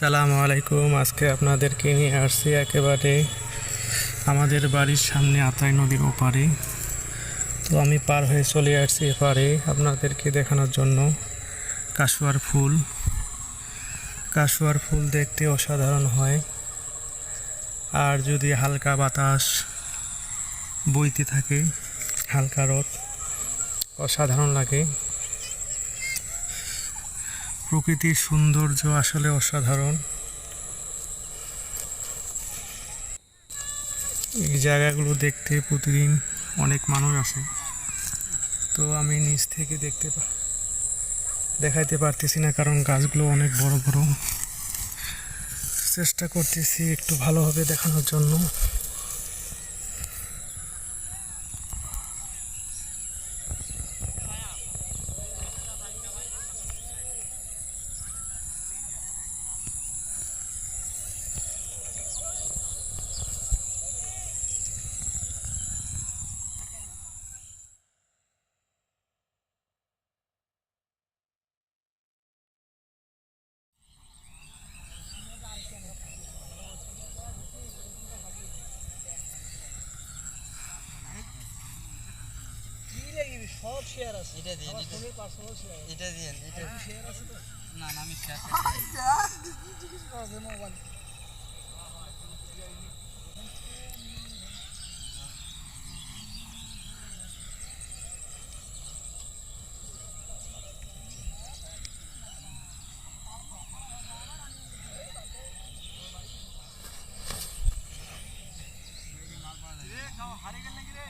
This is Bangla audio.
সালামু আলাইকুম। আজকে আপনাদেরকে নিয়ে আসছি একেবারে আমাদের বাড়ির সামনে আতাই নদীর ওপারে। তো আমি পার হয়ে চলে আসছি এপারে আপনাদেরকে দেখানোর জন্য। কাশুয়ার ফুল। কাশুয়ার ফুল দেখতে অসাধারণ হয়। আর যদি হালকা বাতাস বইতে থাকে, হালকা রোদ, অসাধারণ লাগে। প্রকৃতির সৌন্দর্য আসলে অসাধারণ। এই জায়গাগুলো দেখতে প্রতিদিন অনেক মানুষ আসে। তো আমি নিচ থেকে দেখতে দেখাইতে পারতেছি না কারণ গাছগুলো অনেক বড় বড়। চেষ্টা করতেছি একটু ভালোভাবে দেখানোর জন্য। সব শেয়ার আছে। এটা দিয়ে আমার ফোনের পার্সোনাল শেয়ার এটা দিয়ে এটা শেয়ার আছে তো? না না আমি শেয়ার জিজ্ঞেস মোবাইল হারে গেল নাকি রে?